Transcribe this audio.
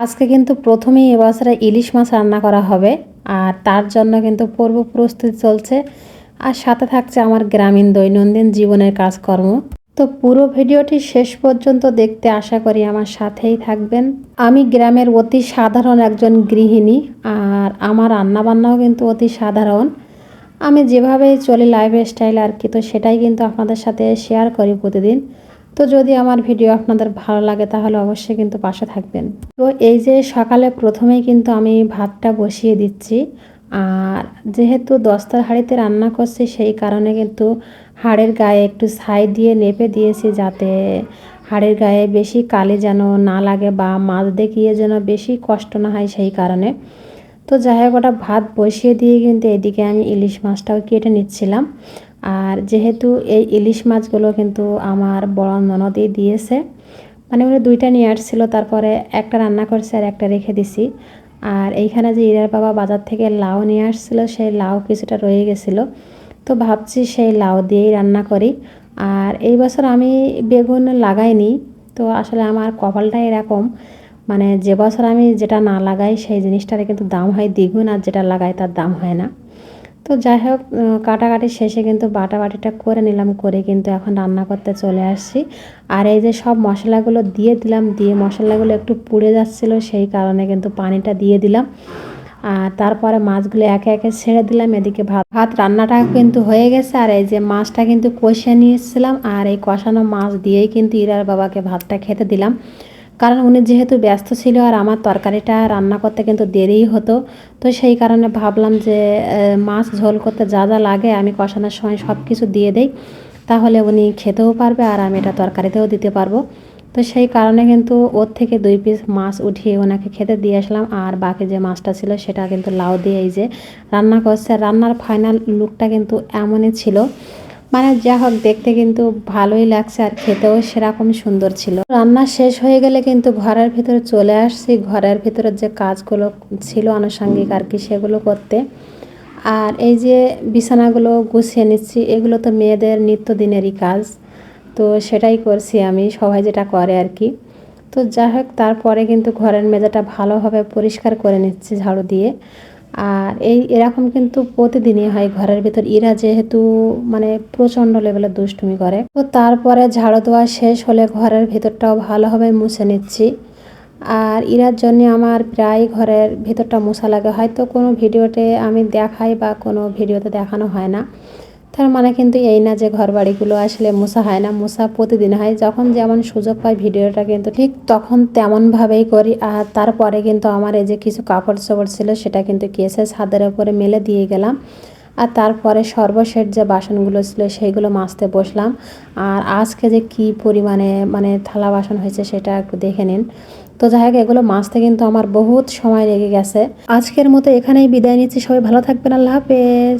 আজকে কিন্তু প্রথমেই এবছরে ইলিশ মাছ রান্না করা হবে, আর তার জন্য কিন্তু পূর্ব প্রস্তুতি চলছে আর সাথে থাকছে আমার গ্রামীণ দৈনন্দিন জীবনের কাজকর্ম। তো পুরো ভিডিওটি শেষ পর্যন্ত দেখতে আশা করি আমার সাথেই থাকবেন। আমি গ্রামের অতি সাধারণ একজন গৃহিণী, আর আমার রান্নাবান্নাও কিন্তু অতি সাধারণ। আমি যেভাবে চলি লাইফ স্টাইল আর কি, তো সেটাই কিন্তু আপনাদের সাথে শেয়ার করি প্রতিদিন। তো যদি আমার ভিডিও আপনাদের ভালো লাগে তাহলে অবশ্যই কিন্তু পাশে থাকবেন। তো এই যে সকালে প্রথমেই কিন্তু আমি ভাতটা বসিয়ে দিচ্ছি। আর যেহেতু দস্তার হাঁড়িতে রান্না করছি, সেই কারণে কিন্তু হাড়ের গায়ে একটু ছাই দিয়ে লেপে দিয়েছি যাতে হাড়ের গায়ে বেশি কালি যেন না লাগে বা মাছ দেখিয়ে যেন বেশি কষ্ট না হয় সেই কারণে। তো যাই হোক, ওটা ভাত বসিয়ে দিয়ে কিন্তু এদিকে আমি ইলিশ মাছটাও কেটে নিচ্ছিলাম। আর যেহেতু এই ইলিশ মাছগুলো কিন্তু আমার বড় ননদই দিয়েছে মানে উনি দুইটা নিয়ে আসছিল, তারপরে একটা রান্না করছে আর একটা রেখে দিছি। আর এইখানে যে ইরার বাবা বাজার থেকে লাউ নিয়ে আসছিল, সেই লাউ কিছুটা রয়ে গেছিল। তো ভাবছি সেই লাউ দিয়েই রান্না করি। আর এই বছর আমি বেগুন লাগাইনি, তো আসলে আমার কপালটা এরকম মানে যে বছর আমি যেটা না লাগাই, সেই জিনিসটার কিন্তু দাম হয় দ্বিগুণ, আর যেটা লাগাই তার দাম হয় না। তো যাই হোক কাটাকাটি শেষে কিন্তু বাটা বাটিটা করে নিলাম, করে কিন্তু এখন রান্না করতে চলে আসছি। আর এই যে সব মশলাগুলো দিয়ে দিলাম, দিয়ে মশলাগুলো একটু পুড়ে যাচ্ছিল, সেই কারণে কিন্তু পানিটা দিয়ে দিলাম। আর তারপরে মাছগুলো একে একে ছেড়ে দিলাম, এদিকে ভাত। ভাত রান্নাটা কিন্তু হয়ে গেছে, আর এই যে মাছটা কিন্তু কষিয়ে নিয়ে এসেছিলাম আর এই কষানো মাছ দিয়েই কিন্তু ইরার বাবাকে ভাতটা খেতে দিলাম। কারণ উনি যেহেতু ব্যস্ত ছিল আর আমার তরকারিটা রান্না করতে কিন্তু দেরিই হতো, তো সেই কারণে ভাবলাম যে মাছ ঝোল করতে যা যা লাগে আমি কষানোর সময় সব কিছু দিয়ে দেই, তাহলে উনি খেতেও পারবে আর আমি এটা তরকারিতেও দিতে পারব। তো সেই কারণে কিন্তু ওর থেকে দুই পিস মাছ উঠিয়ে ওনাকে খেতে দিয়ে আসলাম আর বাকি যে মাছটা ছিল সেটা কিন্তু লাউ দিয়ে এই যে রান্না করছে। রান্নার ফাইনাল লুকটা কিন্তু এমনই ছিল মানে যা হোক, দেখতে কিন্তু ভালোই লাগছে আর খেতেও সেরকম সুন্দর ছিল। রান্না শেষ হয়ে গেলে কিন্তু ঘরের ভিতরে চলে আসছি। ঘরের ভিতরে যে কাজগুলো ছিল আনুষঙ্গিক আর কি, সেগুলো করতে। আর এই যে বিছানাগুলো গুছিয়ে নিচ্ছি, এগুলো তো মেয়েদের নিত্যদিনেরই কাজ। তো সেটাই করছি আমি, সবাই যেটা করে আর কি। তো যাই হোক, তারপরে কিন্তু ঘরের মেজাটা ভালোভাবে পরিষ্কার করে নিচ্ছি ঝাড়ু দিয়ে। আর এই এরকম কিন্তু প্রতিদিনই হয় ঘরের ভিতর। ইরা যেহেতু মানে প্রচণ্ড লেভেলের দুষ্টুমি করে। তো তারপরে ঝাড়ু দেওয়া শেষ হলে ঘরের ভিতরটাও ভালোভাবে মুছে নিচ্ছি। আর ইরার জন্য আমার প্রায় ঘরের ভিতরটা মশা লাগে। হয়তো কোনো ভিডিওতে আমি দেখাই বা কোনো ভিডিওতে দেখানো হয় না। তার মানে কিন্তু এই না যে ঘর বাড়িগুলো আসলে মোছা হয় না, মোছা প্রতিদিন হয়। যখন যেমন সুযোগ পাই ভিডিওটা কিন্তু ঠিক তখন তেমনভাবেই করি। আর তারপরে কিন্তু আমার এই যে কিছু কাপড় চোপড় ছিল সেটা কিন্তু কেসে ছাদের ওপরে মেলে দিয়ে গেলাম। আর তারপরে সর্বশেষ যে বাসনগুলো ছিল সেইগুলো মাজতে বসলাম। আর আজকে যে কি পরিমাণে মানে থালা বাসন হয়েছে সেটা একটু দেখে নিন। তো যাই হোক, এগুলো মাজতে কিন্তু আমার বহুত সময় লেগে গেছে। আজকের মতো এখানেই বিদায় নিচ্ছি। সবাই ভালো থাকবেন। আল্লাহ হাফেজ।